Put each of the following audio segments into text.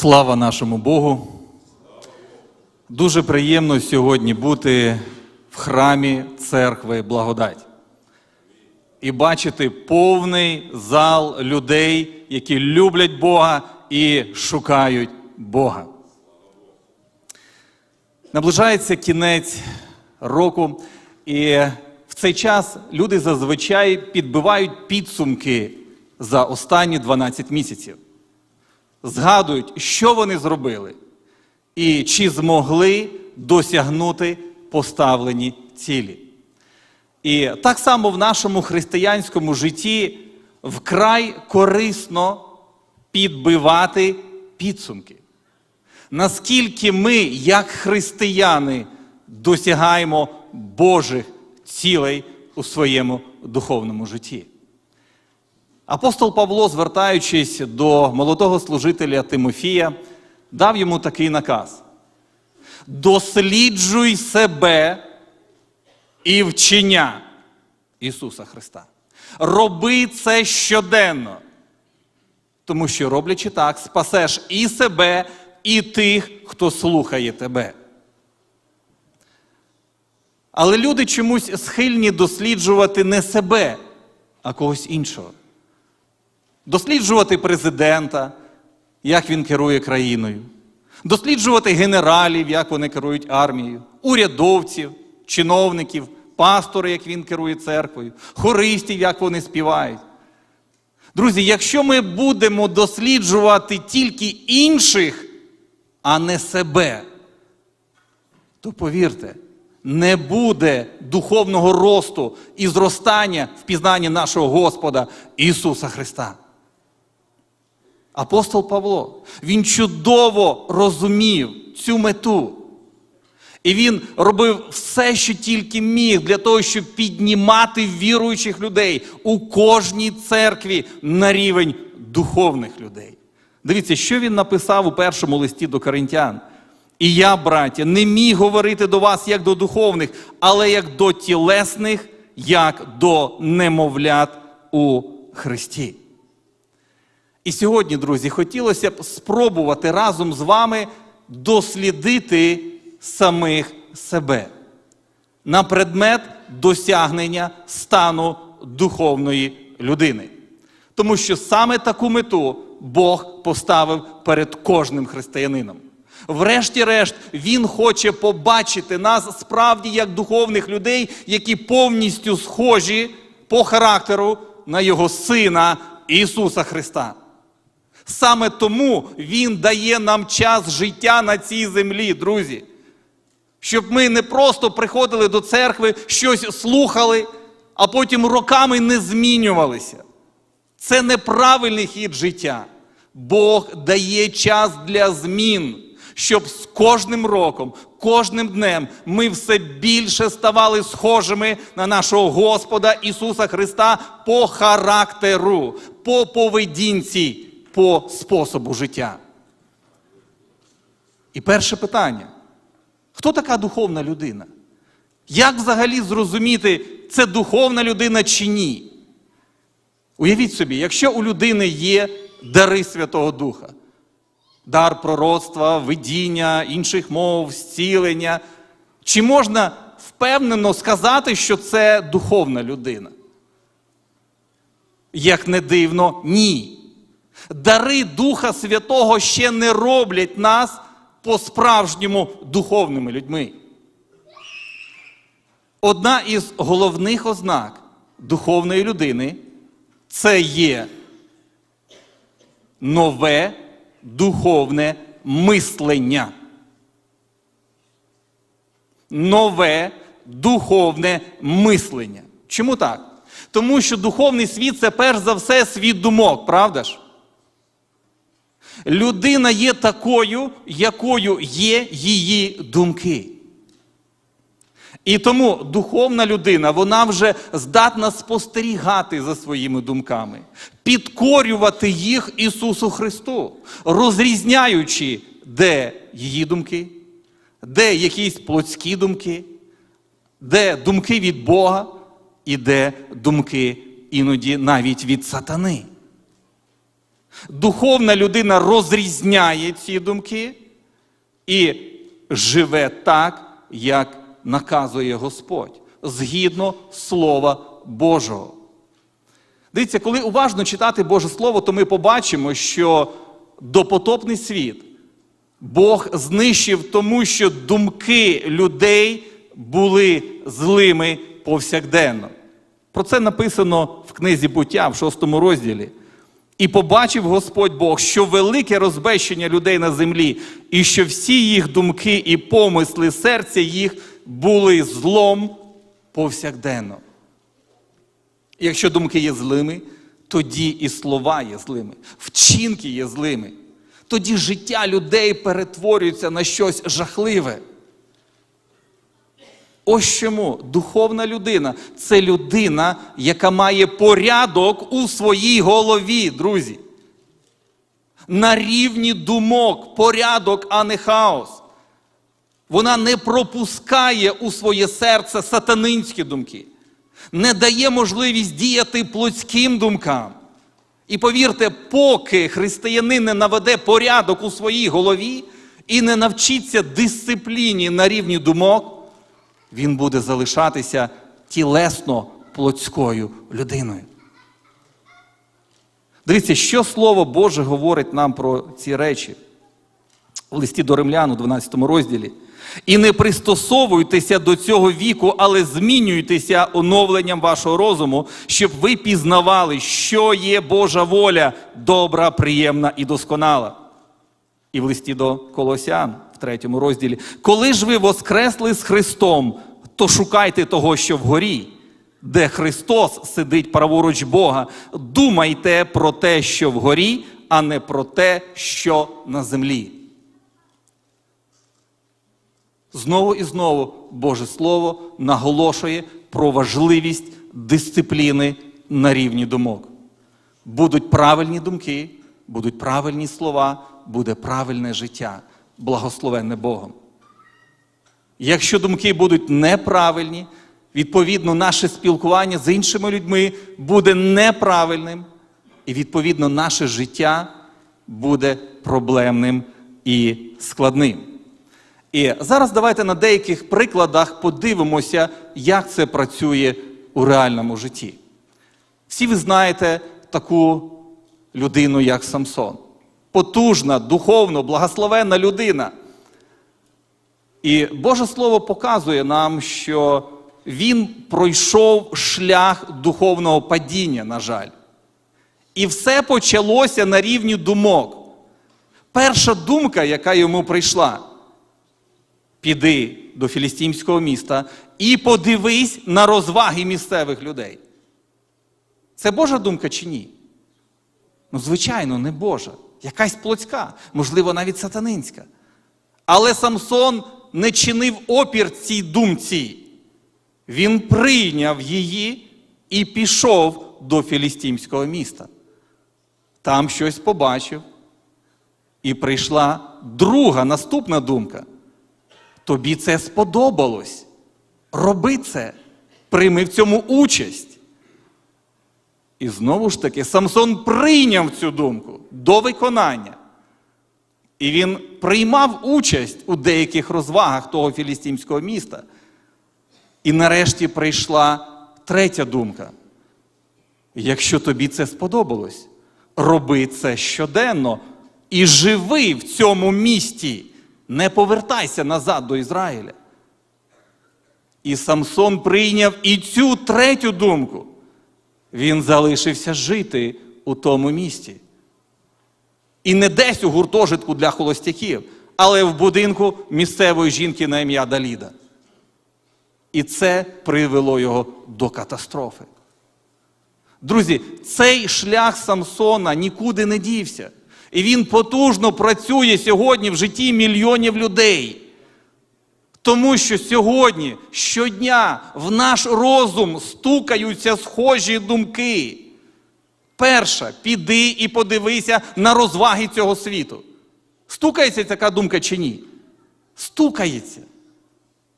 Слава нашому Богу. Дуже приємно сьогодні бути в храмі церкви Благодать і бачити повний зал людей, які люблять Бога і шукають Бога. Наближається кінець року, і в цей час люди зазвичай підбивають підсумки за останні 12 місяців згадують, що вони зробили, і чи змогли досягнути поставлені цілі. І так само в нашому християнському житті вкрай корисно підбивати підсумки. Наскільки ми, як християни, досягаємо Божих цілей у своєму духовному житті. Апостол Павло, звертаючись до молодого служителя Тимофія, дав йому такий наказ: досліджуй себе і вчення Ісуса Христа. Роби це щоденно, тому що, роблячи так, спасеш і себе, і тих, хто слухає тебе. Але люди чомусь схильні досліджувати не себе, а когось іншого досліджувати президента, як він керує країною, досліджувати генералів, як вони керують армією, урядовців, чиновників, пастора, як він керує церквою, хористів, як вони співають. Друзі, якщо ми будемо досліджувати тільки інших, а не себе, то повірте, не буде духовного росту і зростання в пізнанні нашого Господа Ісуса Христа. Апостол Павло, він чудово розумів цю мету. І він робив все, що тільки міг, для того, щоб піднімати віруючих людей у кожній церкві на рівень духовних людей. Дивіться, що він написав у першому листі до коринтян. І я, браття, не міг говорити до вас як до духовних, але як до тілесних, як до немовлят у Христі. І сьогодні, друзі, хотілося б спробувати разом з вами дослідити самих себе на предмет досягнення стану духовної людини. Тому що саме таку мету Бог поставив перед кожним християнином. Врешті-решт, Він хоче побачити нас справді як духовних людей, які повністю схожі по характеру на Його Сина Ісуса Христа. Саме тому Він дає нам час життя на цій землі, друзі. Щоб ми не просто приходили до церкви, щось слухали, а потім роками не змінювалися. Це неправильний хід життя. Бог дає час для змін, щоб з кожним роком, кожним днем ми все більше ставали схожими на нашого Господа Ісуса Христа по характеру, по поведінці по способу життя. І перше питання: хто така духовна людина? Як взагалі зрозуміти, це духовна людина чи ні? Уявіть собі, якщо у людини є дари Святого Духа, дар пророцтва, видіння, інших мов, зцілення, чи можна впевнено сказати, що це духовна людина? Як не дивно, ні дари Духа Святого ще не роблять нас по-справжньому духовними людьми. Одна із головних ознак духовної людини це є нове духовне мислення. Нове духовне мислення. Чому так? Тому що духовний світ це перш за все світ думок, правда ж? Людина є такою, якою є її думки. І тому духовна людина, вона вже здатна спостерігати за своїми думками, підкорювати їх Ісусу Христу, розрізняючи, де її думки, де якісь плотські думки, де думки від Бога і де думки іноді навіть від сатани. Духовна людина розрізняє ці думки і живе так, як наказує Господь, згідно Слова Божого. Дивіться, коли уважно читати Боже Слово, то ми побачимо, що допотопний світ Бог знищив тому, що думки людей були злими повсякденно. Про це написано в книзі буття в шостому розділі. І побачив Господь Бог, що велике розбещення людей на землі, і що всі їх думки і помисли серця їх були злом повсякденно. Якщо думки є злими, тоді і слова є злими, вчинки є злими. Тоді життя людей перетворюється на щось жахливе. Ось чому духовна людина це людина, яка має порядок у своїй голові, друзі. На рівні думок, порядок, а не хаос. Вона не пропускає у своє серце сатанинські думки, не дає можливість діяти плотським думкам. І повірте, поки християнин не наведе порядок у своїй голові і не навчиться дисципліні на рівні думок, він буде залишатися тілесно плотською людиною. Дивіться, що Слово Боже говорить нам про ці речі в листі до римлян у 12 розділі. І не пристосовуйтеся до цього віку, але змінюйтеся оновленням вашого розуму, щоб ви пізнавали, що є Божа воля, добра, приємна і досконала. І в листі до Колосян, третьому розділі. Коли ж ви воскресли з Христом, то шукайте того, що вгорі, де Христос сидить праворуч Бога. Думайте про те, що вгорі, а не про те, що на землі. Знову і знову Боже Слово наголошує про важливість дисципліни на рівні думок. Будуть правильні думки, будуть правильні слова, буде правильне життя, благословенне Богом. Якщо думки будуть неправильні, відповідно, наше спілкування з іншими людьми буде неправильним, і, відповідно, наше життя буде проблемним і складним. І зараз давайте на деяких прикладах подивимося, як це працює у реальному житті. Всі ви знаєте таку людину, як Самсон. Потужна, духовно, благословенна людина. І Боже Слово показує нам, що він пройшов шлях духовного падіння, на жаль. І все почалося на рівні думок. Перша думка, яка йому прийшла, піди до філістимського міста і подивись на розваги місцевих людей. Це Божа думка чи ні? Ну, звичайно, не Божа. Якась плотська, можливо, навіть сатанинська. Але Самсон не чинив опір цій думці. Він прийняв її і пішов до філістимського міста. Там щось побачив. І прийшла друга наступна думка. Тобі це сподобалось. Роби це, прийми в цьому участь. І знову ж таки, Самсон прийняв цю думку до виконання. І він приймав участь у деяких розвагах того філістимського міста. І нарешті прийшла третя думка. Якщо тобі це сподобалось, роби це щоденно і живи в цьому місті, не повертайся назад до Ізраїля. І Самсон прийняв і цю третю думку. Він залишився жити у тому місті. І не десь у гуртожитку для холостяків, але в будинку місцевої жінки на ім'я Даліда. І це привело його до катастрофи. Друзі, цей шлях Самсона нікуди не дівся. І він потужно працює сьогодні в житті мільйонів людей. Тому що сьогодні, щодня, в наш розум стукаються схожі думки. Перша, піди і подивися на розваги цього світу. Стукається така думка чи ні? Стукається.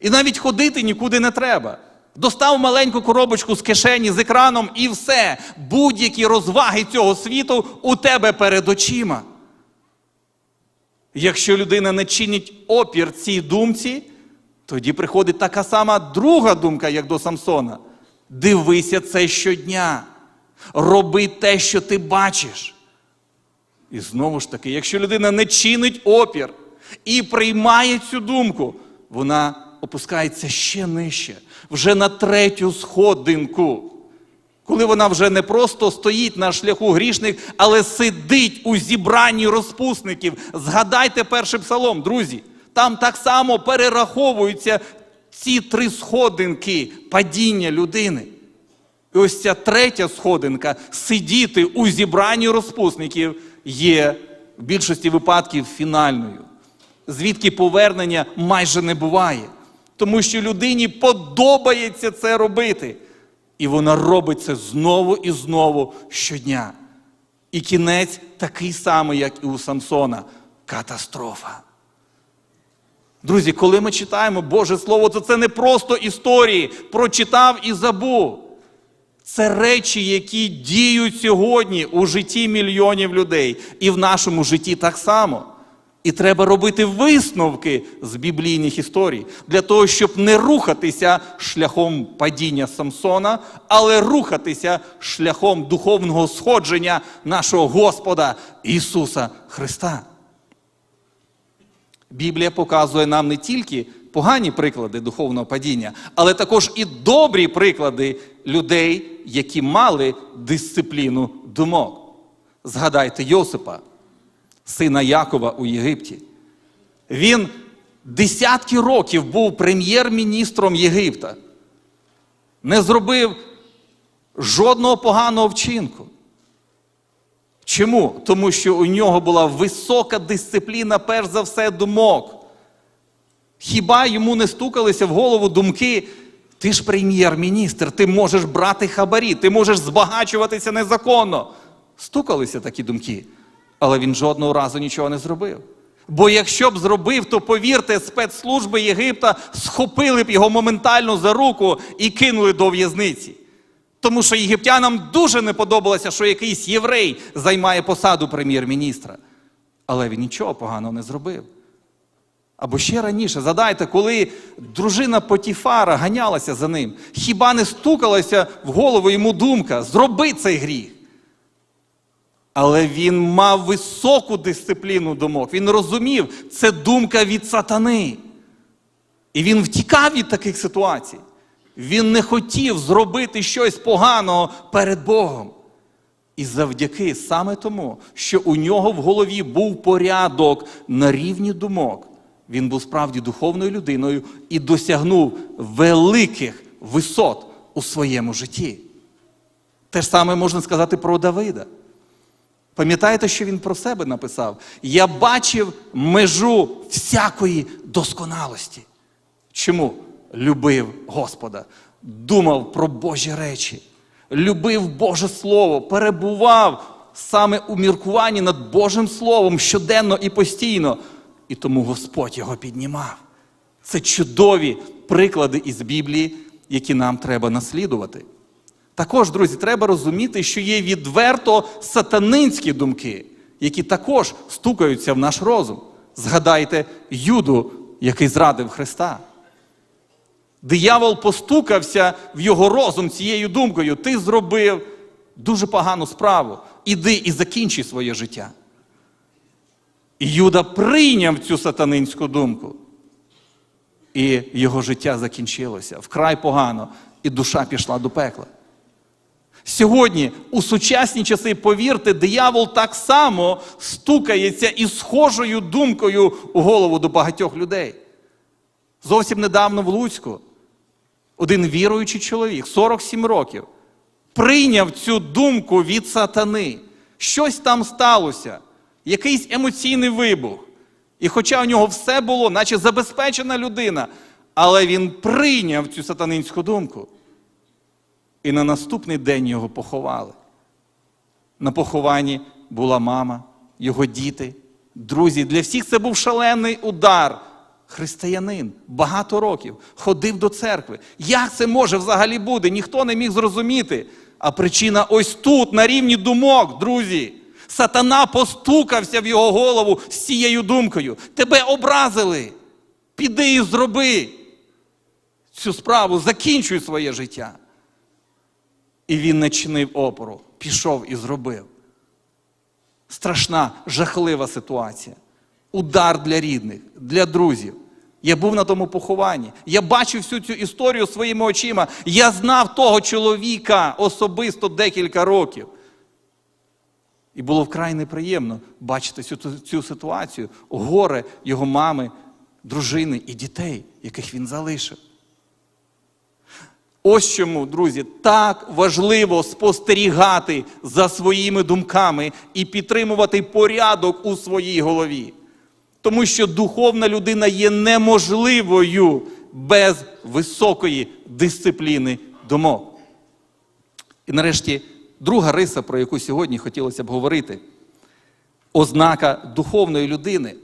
І навіть ходити нікуди не треба. Достав маленьку коробочку з кишені з екраном і все. Будь-які розваги цього світу у тебе перед очима. Якщо людина не чинить опір цій думці, тоді приходить така сама друга думка, як до Самсона. Дивися це щодня. Роби те, що ти бачиш. І знову ж таки, якщо людина не чинить опір і приймає цю думку, вона опускається ще нижче, вже на третю сходинку. Коли вона вже не просто стоїть на шляху грішних, але сидить у зібранні розпусників. Згадайте перший псалом, друзі. Там так само перераховуються ці три сходинки падіння людини. І ось ця третя сходинка сидіти у зібранні розпусників є в більшості випадків фінальною, звідки повернення майже не буває. Тому що людині подобається це робити. І вона робить це знову і знову щодня. І кінець такий самий, як і у Самсона катастрофа. Друзі, коли ми читаємо Боже Слово, то це не просто історії, прочитав і забув. Це речі, які діють сьогодні у житті мільйонів людей, і в нашому житті так само. І треба робити висновки з біблійних історій для того, щоб не рухатися шляхом падіння Самсона, але рухатися шляхом духовного сходження нашого Господа Ісуса Христа. Біблія показує нам не тільки погані приклади духовного падіння, але також і добрі приклади людей, які мали дисципліну думок. Згадайте Йосипа, сина Якова у Єгипті. Він десятки років був прем'єр-міністром Єгипта, не зробив жодного поганого вчинку. Чому? Тому що у нього була висока дисципліна, перш за все, думок. Хіба йому не стукалися в голову думки? Ти ж прем'єр-міністр, ти можеш брати хабарі, ти можеш збагачуватися незаконно. Стукалися такі думки, але він жодного разу нічого не зробив. Бо якщо б зробив, то повірте, спецслужби Єгипта схопили б його моментально за руку і кинули до в'язниці. Тому що єгиптянам дуже не подобалося, що якийсь єврей займає посаду прем'єр-міністра. Але він нічого поганого не зробив. Або ще раніше, задайте, коли дружина Потіфара ганялася за ним, хіба не стукалася в голову йому думка зроби цей гріх? Але він мав високу дисципліну думок. Він розумів, це думка від сатани. І він втікав від таких ситуацій. Він не хотів зробити щось поганого перед Богом. І завдяки саме тому, що у нього в голові був порядок на рівні думок, він був справді духовною людиною і досягнув великих висот у своєму житті. Те ж саме можна сказати про Давида. Пам'ятаєте, що він про себе написав? Я бачив межу всякої досконалості. Чому? Любив Господа, думав про Божі речі, любив Боже Слово, перебував саме у міркуванні над Божим Словом щоденно і постійно. І тому Господь його піднімав. Це чудові приклади із Біблії, які нам треба наслідувати. Також, друзі, треба розуміти, що є відверто сатанинські думки, які також стукаються в наш розум. Згадайте Юду, який зрадив Христа. Диявол постукався в його розум цією думкою: ти зробив дуже погану справу. Іди і закінчи своє життя. І Юда прийняв цю сатанинську думку. І його життя закінчилося вкрай погано, і душа пішла до пекла. Сьогодні, у сучасні часи, повірте, диявол так само стукається із схожою думкою у голову до багатьох людей. Зовсім недавно в Луцьку один віруючий чоловік, 47 років, прийняв цю думку від сатани. Щось там сталося, якийсь емоційний вибух. І хоча у нього все було, наче забезпечена людина, але він прийняв цю сатанинську думку. І на наступний день його поховали. На похованні була мама, його діти, друзі. Для всіх це був шалений удар. християнин, багато років, ходив до церкви. Як це може взагалі бути? Ніхто не міг зрозуміти. А причина ось тут, на рівні думок, друзі. Сатана постукався в його голову з цією думкою. Тебе образили. Піди і зроби цю справу, закінчуй своє життя. І він не чинив опору, пішов і зробив. Страшна, жахлива ситуація. Удар для рідних, для друзів. Я був на тому похованні. Я бачив всю цю історію своїми очима. Я знав того чоловіка особисто декілька років. І було вкрай неприємно бачити цю, цю ситуацію, горе його мами, дружини і дітей, яких він залишив. Ось чому, друзі, так важливо спостерігати за своїми думками і підтримувати порядок у своїй голові. Тому що духовна людина є неможливою без високої дисципліни думок. І нарешті друга риса, про яку сьогодні хотілося б говорити, ознака духовної людини,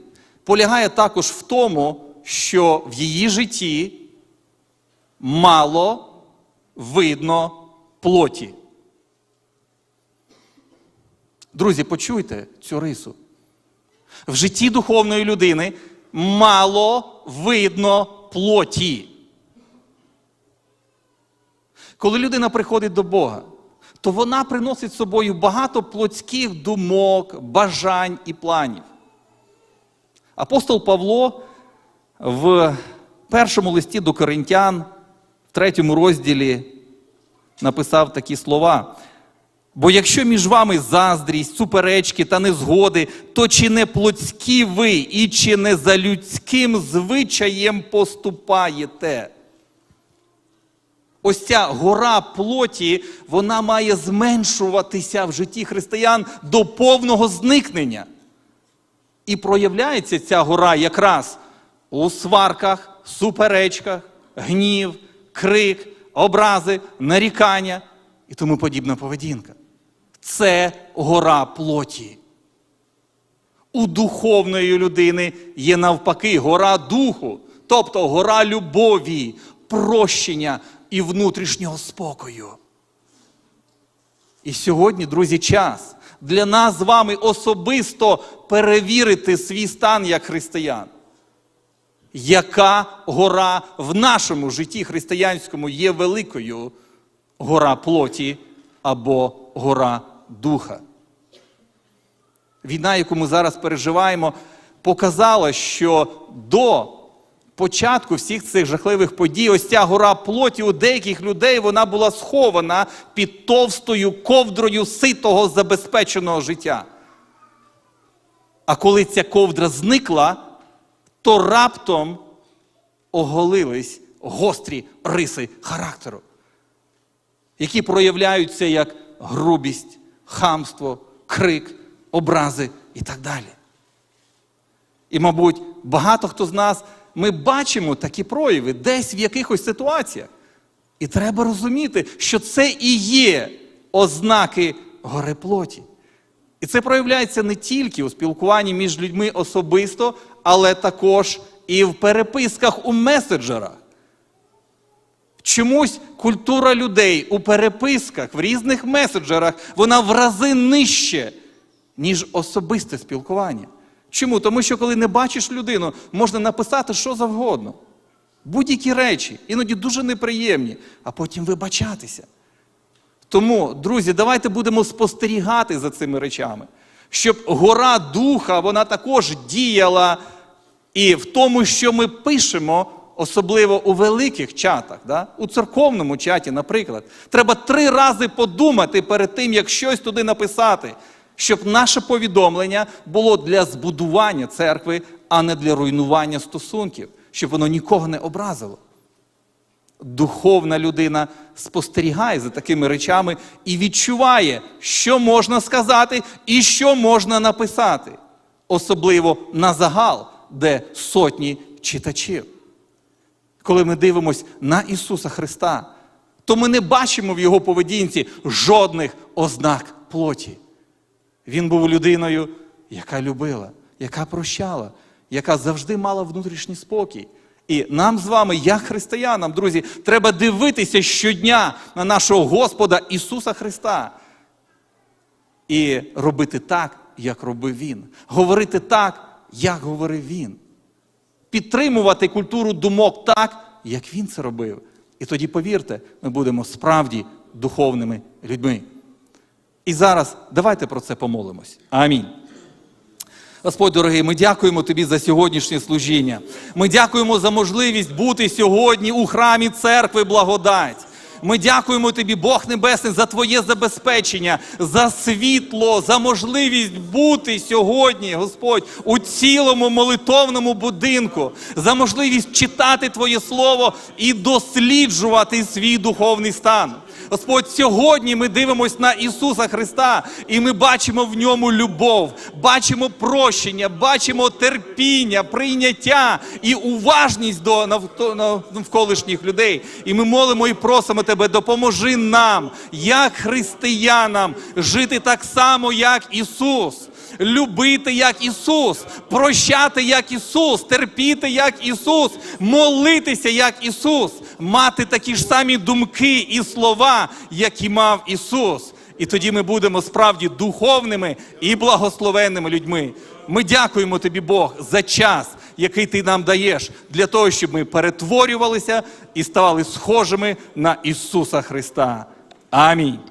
полягає також в тому, що в її житті мало видно плоті. Друзі, почуйте цю рису. В житті духовної людини мало видно плоті. Коли людина приходить до Бога, то вона приносить з собою багато плотських думок, бажань і планів. Апостол Павло в першому листі до Коринтян, в третьому розділі, написав такі слова. Бо якщо між вами заздрість, суперечки та незгоди, то чи не плотські ви і чи не за людським звичаєм поступаєте? Ось ця гора плоті, вона має зменшуватися в житті християн до повного зникнення. І проявляється ця гора якраз у сварках, суперечках, гнів, крик, образи, нарікання і тому подібна поведінка. Це гора плоті. У духовної людини є навпаки гора духу, тобто гора любові, прощення і внутрішнього спокою. І сьогодні, друзі, час для нас з вами особисто перевірити свій стан як християн. Яка гора в нашому житті християнському є великою? Гора плоті або гора духа? Війна, яку ми зараз переживаємо, показала, що до початку всіх цих жахливих подій, ось ця гора плоті у деяких людей вона була схована під товстою ковдрою ситого забезпеченого життя. А коли ця ковдра зникла, то раптом оголились гострі риси характеру, які проявляються як грубість, хамство, крик, образи і так далі. І, мабуть, багато хто з нас ми бачимо такі прояви десь в якихось ситуаціях. І треба розуміти, що це і є ознаки гори плоті. І це проявляється не тільки у спілкуванні між людьми особисто, але також і в переписках у меседжерах. Чомусь культура людей у переписках в різних меседжерах, вона в рази нижче, ніж особисте спілкування. Чому? Тому що коли не бачиш людину, можна написати що завгодно. Будь-які речі, іноді дуже неприємні, а потім вибачатися. Тому, друзі, давайте будемо спостерігати за цими речами, щоб гора духа вона також діяла і в тому, що ми пишемо, особливо у великих чатах, да? у церковному чаті, наприклад. Треба три рази подумати перед тим, як щось туди написати, щоб наше повідомлення було для збудування церкви, а не для руйнування стосунків, щоб воно нікого не образило духовна людина спостерігає за такими речами і відчуває, що можна сказати і що можна написати, особливо на загал, де сотні читачів. Коли ми дивимося на Ісуса Христа, то ми не бачимо в Його поведінці жодних ознак плоті. Він був людиною, яка любила, яка прощала, яка завжди мала внутрішній спокій. І нам з вами, як християнам, друзі, треба дивитися щодня на нашого Господа Ісуса Христа і робити так, як робив Він, говорити так, як говорив Він, підтримувати культуру думок так, як Він це робив. І тоді, повірте, ми будемо справді духовними людьми. І зараз давайте про це помолимось. Амінь. Господь дорогий, ми дякуємо Тобі за сьогоднішнє служіння. Ми дякуємо за можливість бути сьогодні у храмі церкви благодать. Ми дякуємо Тобі, Бог Небесний, за Твоє забезпечення, за світло, за можливість бути сьогодні, Господь, у цілому молитовному будинку, за можливість читати Твоє Слово і досліджувати свій духовний стан. Господь, сьогодні ми дивимося на Ісуса Христа, і ми бачимо в ньому любов, бачимо прощення, бачимо терпіння, прийняття і уважність до навколишніх людей. І ми молимо і просимо Тебе, допоможи нам, як християнам, жити так само, як Ісус. Любити як Ісус, прощати як Ісус, терпіти як Ісус, молитися як Ісус, мати такі ж самі думки і слова, які мав Ісус. І тоді ми будемо справді духовними і благословенними людьми. Ми дякуємо тобі, Бог, за час, який ти нам даєш, для того, щоб ми перетворювалися і ставали схожими на Ісуса Христа. Амінь.